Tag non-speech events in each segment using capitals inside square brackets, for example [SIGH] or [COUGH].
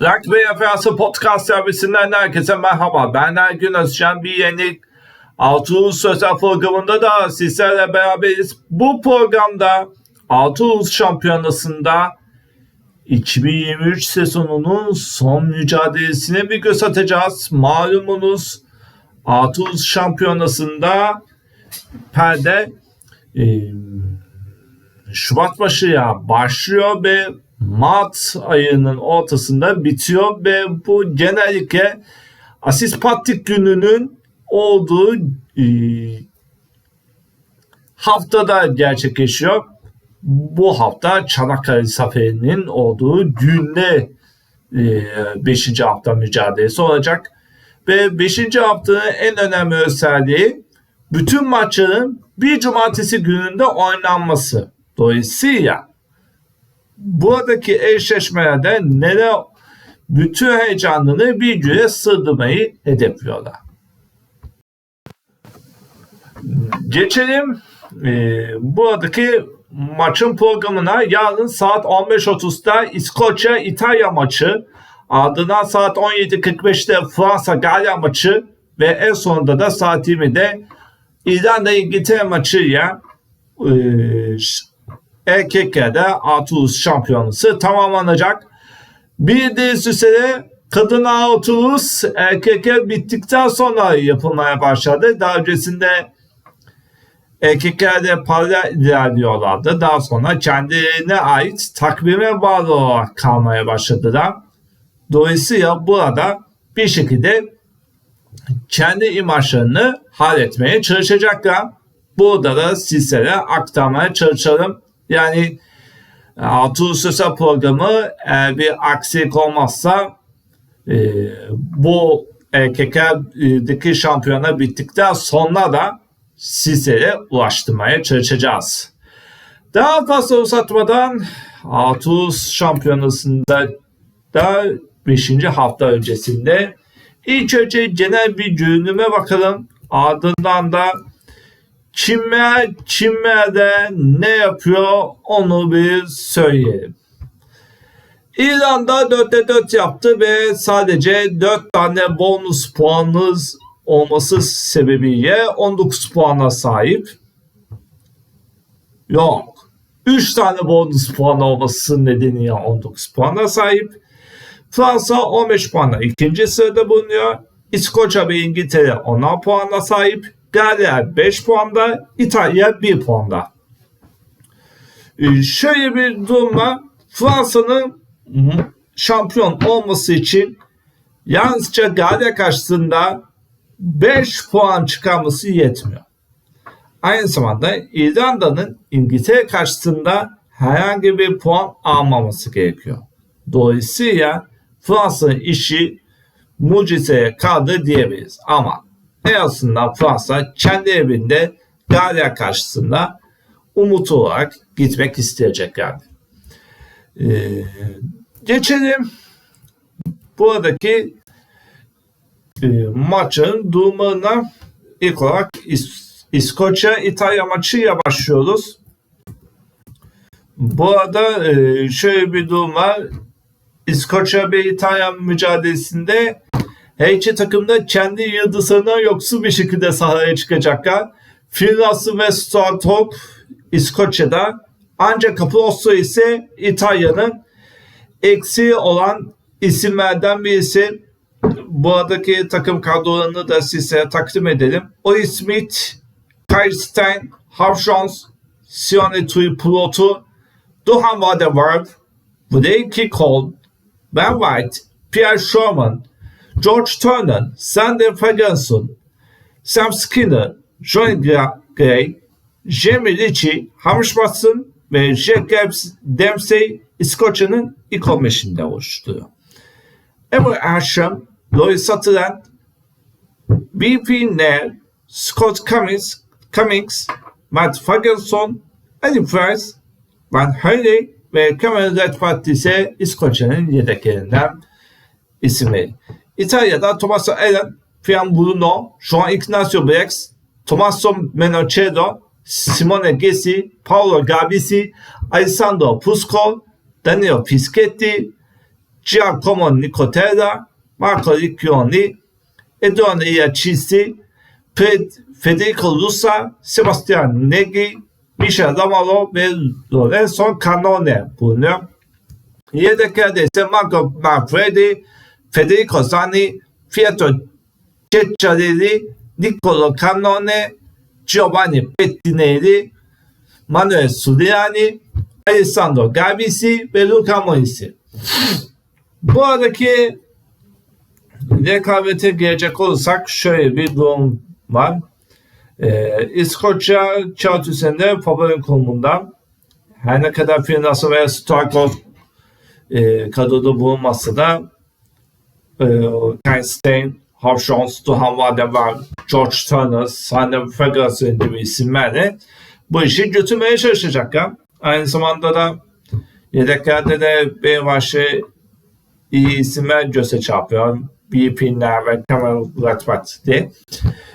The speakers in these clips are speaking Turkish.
Rock ve Referansı Podcast servisinden herkese merhaba. Ben Ergün Özcan. Bir yeni Altı Sözel programında da sizlerle beraberiz. Bu programda Altı Şampiyonası'nda 2023 sezonunun son mücadelesine bir göz atacağız. Malumunuz Altı Şampiyonası'nda perde e, Şubat başıya başlıyor ve Mart ayının ortasında bitiyor ve bu genellikle Asis Patrik gününün olduğu e, haftada gerçekleşiyor. Bu hafta Çanakkale Zaferi'nin olduğu günde 5. E, hafta mücadelesi olacak. Ve 5. haftanın en önemli özelliği bütün maçların bir cumartesi gününde oynanması. Dolayısıyla buradaki eşleşmelerde neler bütün heyecanını bir güne sığdırmayı hedefliyorlar. Geçelim e, buradaki maçın programına. Yarın saat 15.30'da İskoçya İtalya maçı. Ardından saat 17.45'te Fransa Galya maçı. Ve en sonunda da saat 20'de İrlanda İngiltere maçı ya e, erkeklerde Arturus şampiyonası tamamlanacak. Bir de üzere kadın Arturus erkekler bittikten sonra yapılmaya başladı. Daha öncesinde erkeklerde paralel ilerliyorlardı. Daha sonra kendilerine ait takvime bağlı olarak kalmaya başladılar. Dolayısıyla burada bir şekilde kendi imajlarını halletmeye çalışacaklar. Burada da sizlere aktarmaya çalışalım. Yani Artur Sösa programı eğer bir aksilik olmazsa e, bu erkeklerdeki şampiyona bittikten sonra da sizlere ulaştırmaya çalışacağız. Daha fazla uzatmadan Artus şampiyonasında da 5. hafta öncesinde ilk önce genel bir görünüme bakalım. Ardından da Çinmer, Çinmer'de ne yapıyor onu bir söyleyelim. İrlanda 4'te 4 yaptı ve sadece 4 tane bonus puanınız olması sebebiyle 19 puana sahip. Yok. 3 tane bonus puan olması nedeniyle 19 puana sahip. Fransa 15 puanla ikinci sırada bulunuyor. İskoçya ve İngiltere 10 puanla sahip. Galya 5 puanda, İtalya 1 puanda. Ee, şöyle bir durumda Fransa'nın şampiyon olması için yalnızca Galya karşısında 5 puan çıkarması yetmiyor. Aynı zamanda İrlanda'nın İngiltere karşısında herhangi bir puan almaması gerekiyor. Dolayısıyla Fransa'nın işi mucizeye kaldı diyebiliriz. Ama en azından Fransa kendi evinde Galya karşısında umut olarak gitmek isteyeceklerdi. Ee, geçelim buradaki e, maçın durumuna ilk olarak İs İskoçya İtalya maçıyla başlıyoruz. Bu arada e, şöyle bir durum var. İskoçya ve İtalya mücadelesinde her iki takım da kendi yıldızlarından yoksul bir şekilde sahaya çıkacaklar. Finlansı ve Startop İskoçya'da ancak Capolosso ise İtalya'nın eksiği olan isimlerden birisi. Buradaki takım kadrolarını da size takdim edelim. Oli Smith, Kyle Stein, Havşons, Sione Tui Plotu, Duhan Vadevarv, Blake Cole, Ben White, Pierre Sherman, George Turner, Sander Ferguson, Sam Skinner, Johnny Gray, Jamie Ritchie, Hamish Watson ve Jack Dempsey İskoçya'nın ilk 15'inde oluşturuyor. Emma Asham, Louis Sutherland, B.P. Nair, Scott Cummings, Cummings Matt Ferguson, Eddie Price, Van Hurley ve Cameron Redpath ise İskoçya'nın yedeklerinden isimleri. İtalya'da Tommaso Ellen, Fian Bruno, Juan Ignacio Brex, Tommaso Menocedo, Simone Gessi, Paolo Gabisi, Alessandro Pusco, Daniel Fischetti, Giacomo Nicotera, Marco Riccioni, Eduardo Iacisi, Federico Russa, Sebastian Negi, Michel Romolo ve Lorenzo Cannone bulunuyor. Yedeklerde ise Marco Manfredi, Federico Zani, Pietro Ceccarelli, Niccolo Cannone, Giovanni Pettinelli, Manuel Suriani, Alessandro Gabisi ve Luca Morisi. Bu aradaki rekabete gelecek olursak şöyle bir durum var. Ee, İskoçya kağıt üzerinde favori konumunda. Her ne kadar Finlandiya veya Stockholm e, kadroda bulunmasa da e, Ken Stein, Havşons, Duhan Vade var, George Turner, Sander Ferguson gibi isimlerle bu işi götürmeye çalışacaklar. Aynı zamanda da yedeklerde de bir başı iyi isimler göze çarpıyor. BP'ler ve Bradford diye.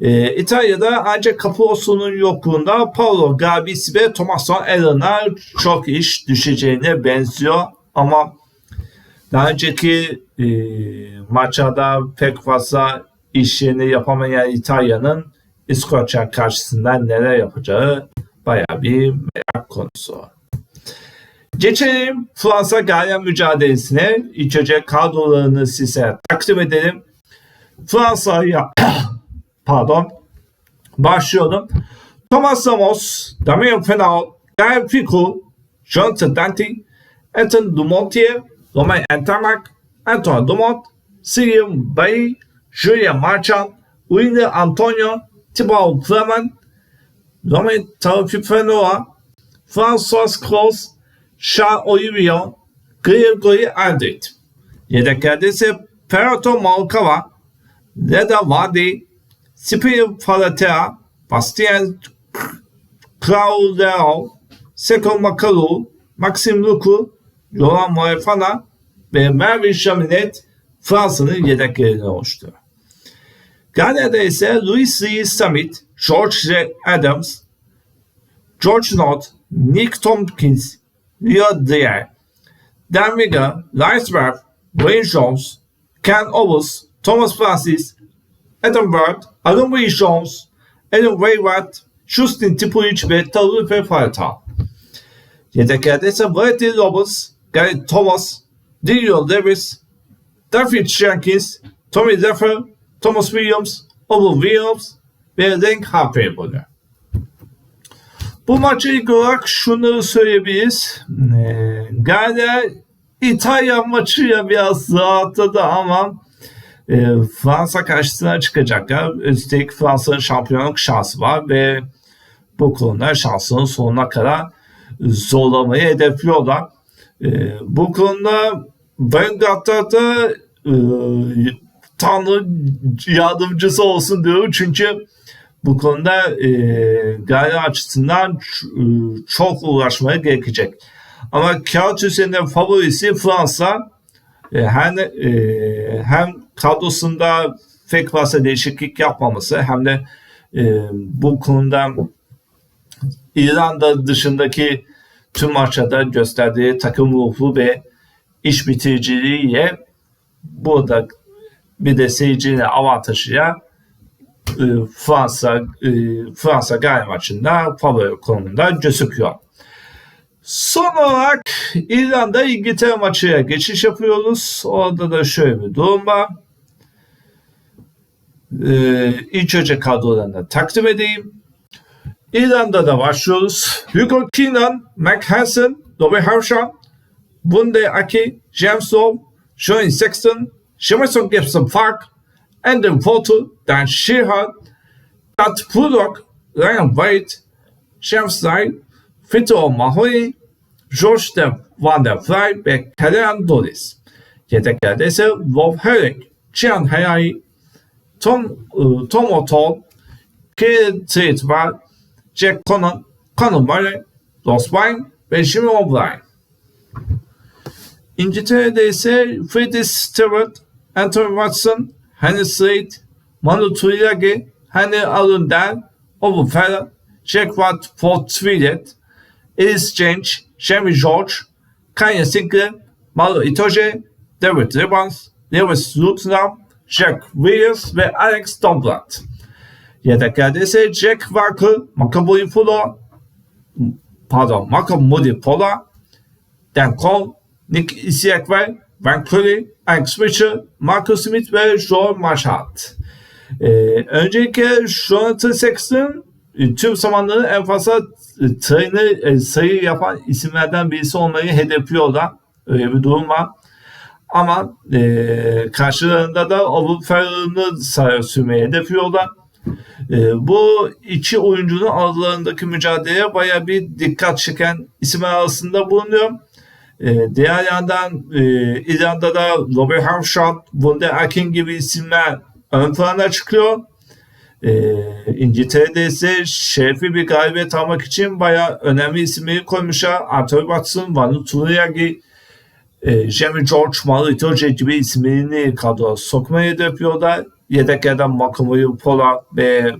Ee, İtalya'da ancak Capozzo'nun yokluğunda Paolo Gabis ve Tommaso Elena çok iş düşeceğine benziyor. Ama daha önceki e, maçlarda pek fazla işini yapamayan İtalya'nın İskoçya karşısında neler yapacağı baya bir merak konusu. Geçelim Fransa Galya mücadelesine. Önce kadrolarını size takdim edelim. Fransa'ya [COUGHS] pardon başlıyorum. Thomas Ramos, Damien Fenal, Gael Ficou, Jonathan Dante, Anton Dumontier, Romain Entermac, Antoine Dumont, Cyril Bay, Julien Marchand, Willy Antonio, Thibaut Clement, Romain Taufifenoa, François Kroos, Charles Olivier, Gregory Andrit. Yedeklerde ise Perato Malkava, Leda Vadi, Sipil Falatea, Bastien Claudel, Seko Makalu, Maxim Luku, Yolan Moefana ve Mervin Chaminet Fransa'nın yedeklerini oluşturuyor. Galya'da ise Louis Lee Summit, George Adams, George Knott, Nick Tompkins, Rio Dier, Dan Wigan, Lance Wayne Jones, Ken Owens, Thomas Francis, Adam Ward, Aaron Wayne Jones, Adam Wayward, Justin Tipulic ve Talupe Farta. Yedeklerde ise Valerie Roberts, Gary Thomas, Daniel Davis, David Jenkins, Tommy Leffer, Thomas Williams, Owen Williams ve Hank Harper bulunuyor. Bu maçı ilk olarak şunu söyleyebiliriz. Ee, Galiba İtalya maçı ya biraz rahatladı ama e, Fransa karşısına çıkacaklar. Üstelik Fransa'nın şampiyonluk şansı var ve bu konuda şansının sonuna kadar zorlamayı hedefliyorlar. E, bu konuda Vanguard'da da e, Tanrı yardımcısı olsun diyorum çünkü bu konuda e, gayri açısından e, çok uğraşmaya gerekecek. Ama kağıt üzerinde favorisi Fransa. E, hem, e, hem kadrosunda pek fazla değişiklik yapmaması hem de e, bu konuda İrlanda dışındaki tüm maçlarda gösterdiği takım ruhu ve iş bitiriciliğiyle burada bir de seyircinin avantajıya e, Fransa e, Fransa Gal maçında favori konumunda gözüküyor. Son olarak İrlanda İngiltere maçıya geçiş yapıyoruz. Orada da şöyle bir durum var. Ee, ilk önce kadrolarını takdim edeyim. İrlanda'da başlıyoruz. Hugo Keenan, Mac Hansen, Robbie Harshaw, Bunde Aki, James Lowe, Joey Sexton, Jameson Gibson Park, Andrew Porter, Dan Sheehan, Pat Puddock, Ryan White, James Knight, Fito Mahoney, George de Van der Fly ve Karen Doris. Yedeklerde ise Wolf Herrick, Cihan Hayai, Tom, uh, Tom O'Toole, Kieran Tate Jack Connon, Conor Murray, Ross Wine ve Jimmy O'Brien. İngiltere'de ise Freddie Stewart, Anthony Watson, Henry Slade, Manu Tuilagi, Henry Arundel, Owen Farrell, Jack Watt Ford Twilet, Ellis Change, Jamie George, Kanye Sinclair, Malo Itoje, David Evans, Lewis Lutzlam, Jack Williams ve Alex Donblat. Yedeklerde ise Jack Walker, Macaboy Fulo, pardon, Macaboy Pola, Dan Cole, Nick Isiekwe, Van Curry, Alex Fisher, Marcus Smith ve Joel Marchand. Ee, öncelikle Jonathan Sexton e, tüm zamanların en fazla e, trainer e, sayı yapan isimlerden birisi olmayı hedefliyorlar. Öyle bir durum var. Ama e, karşılarında da Avrupa Ferrar'ını sahaya sürmeyi hedefliyorlar. E, bu iki oyuncunun aralarındaki mücadeleye baya bir dikkat çeken isimler arasında bulunuyor. E, diğer yandan e, İrlanda'da Robert Hamshot, Wunder Akin gibi isimler ön plana çıkıyor. E, İngiltere'de ise şerefi bir galibiyet almak için bayağı önemli isimleri koymuşlar. Arthur Watson, Vanu Turiyagi, e, Jamie George, Mario Itoje gibi isimlerini kadroya sokmayı hedefliyorlar. Yedeklerden Makomoyu Pola ve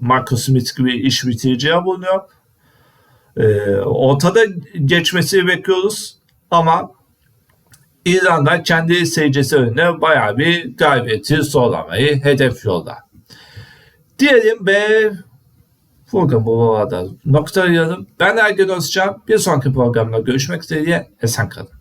Marcus Smith gibi iş bitiriciye bulunuyor. E, ortada geçmesi bekliyoruz ama İrlanda kendi seyircisi önüne bayağı bir galibiyeti zorlamayı hedefliyorlar. Diyelim ve programı bu arada noktalayalım. Ben Ergen Özcan. Bir sonraki programda görüşmek üzere. Esen kalın.